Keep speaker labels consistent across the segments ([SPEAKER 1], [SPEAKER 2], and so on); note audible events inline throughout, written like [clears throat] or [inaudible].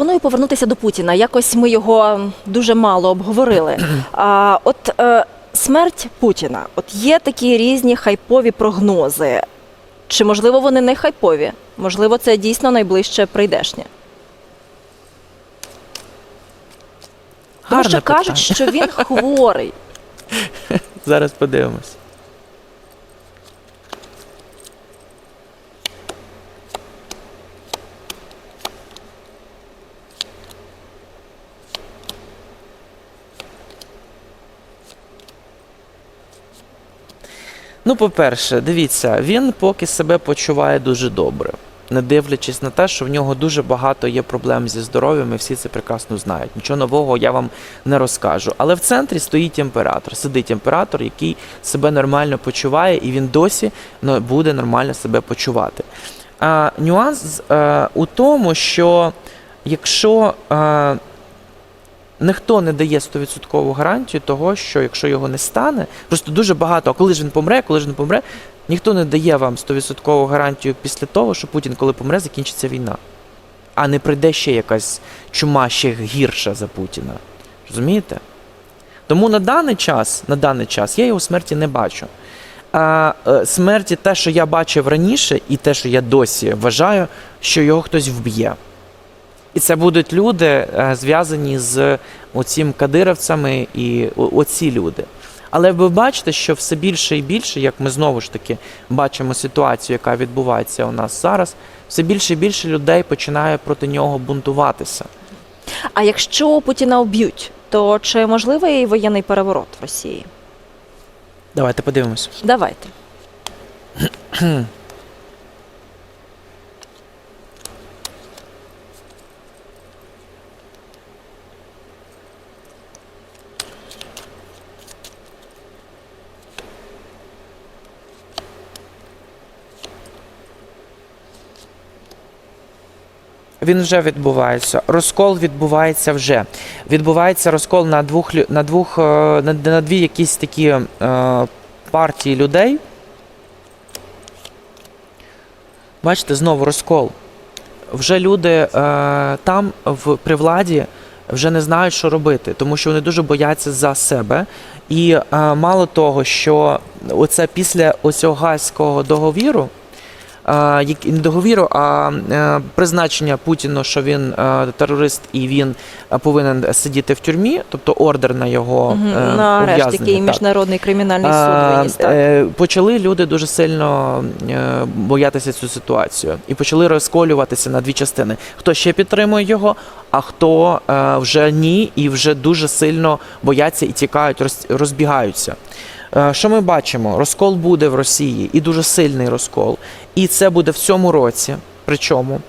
[SPEAKER 1] пропоную повернутися до Путіна. Якось ми його дуже мало обговорили. [clears throat] А, от е, смерть Путіна. От є такі різні хайпові прогнози. Чи можливо вони не хайпові? Можливо, це дійсно найближче прийдешнє. Тому що кажуть, що він [laughs] хворий.
[SPEAKER 2] Зараз подивимось. Ну, по-перше, дивіться, він поки себе почуває дуже добре, не дивлячись на те, що в нього дуже багато є проблем зі здоров'ям, і всі це прекрасно знають. Нічого нового я вам не розкажу. Але в центрі стоїть імператор. Сидить імператор, який себе нормально почуває, і він досі ну, буде нормально себе почувати. А, нюанс е, у тому, що якщо е, ніхто не дає 100% гарантію того, що якщо його не стане, просто дуже багато, а коли ж він помре, коли ж він помре, ніхто не дає вам 100% гарантію після того, що Путін, коли помре, закінчиться війна. А не прийде ще якась чума ще гірша за Путіна. Розумієте? Тому на даний час, на даний час я його смерті не бачу. А е, смерті те, що я бачив раніше, і те, що я досі вважаю, що його хтось вб'є. І це будуть люди, е, зв'язані з оцім кадировцями і оці люди. Але ви бачите, що все більше і більше, як ми знову ж таки бачимо ситуацію, яка відбувається у нас зараз, все більше і більше людей починає проти нього бунтуватися.
[SPEAKER 1] А якщо Путіна вб'ють, то чи можливий воєнний переворот в Росії?
[SPEAKER 2] Давайте подивимося.
[SPEAKER 1] Давайте. [clears throat]
[SPEAKER 2] Він вже відбувається. Розкол відбувається вже. Відбувається розкол на двох на двох е, на, на дві якісь такі е, партії людей. Бачите, знову розкол. Вже люди е, там в при владі вже не знають, що робити, тому що вони дуже бояться за себе. І е, мало того, що оце після оцього гайського договіру, не договіру, а е, призначення Путіну, що він е, терорист і він е, повинен сидіти в тюрмі, тобто ордер на його е,
[SPEAKER 1] На арешт, який міжнародний кримінальний суд виніс. Так?
[SPEAKER 2] е, Почали люди дуже сильно е, боятися цю ситуацію і почали розколюватися на дві частини. Хто ще підтримує його, а хто е, вже ні, і вже дуже сильно бояться і тікають, роз- розбігаються. Е, Що ми бачимо? Розкол буде в Росії і дуже сильний розкол. І це буде в цьому році. Причому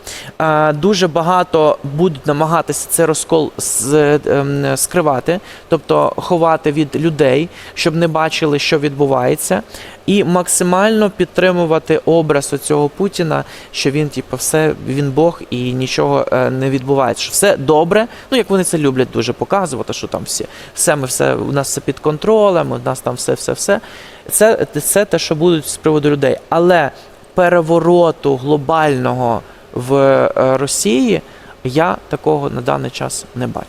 [SPEAKER 2] дуже багато будуть намагатися цей розкол ем, скривати, тобто ховати від людей, щоб не бачили, що відбувається, і максимально підтримувати образ оцього Путіна, що він, типу, все він Бог і нічого е, не відбувається. Що все добре. Ну як вони це люблять дуже показувати, що там всі все ми все у нас все під контролем, у нас там все, все, все. Це, це те, що будуть з приводу людей. Але перевороту глобального в е, Росії я такого на даний час не бачу.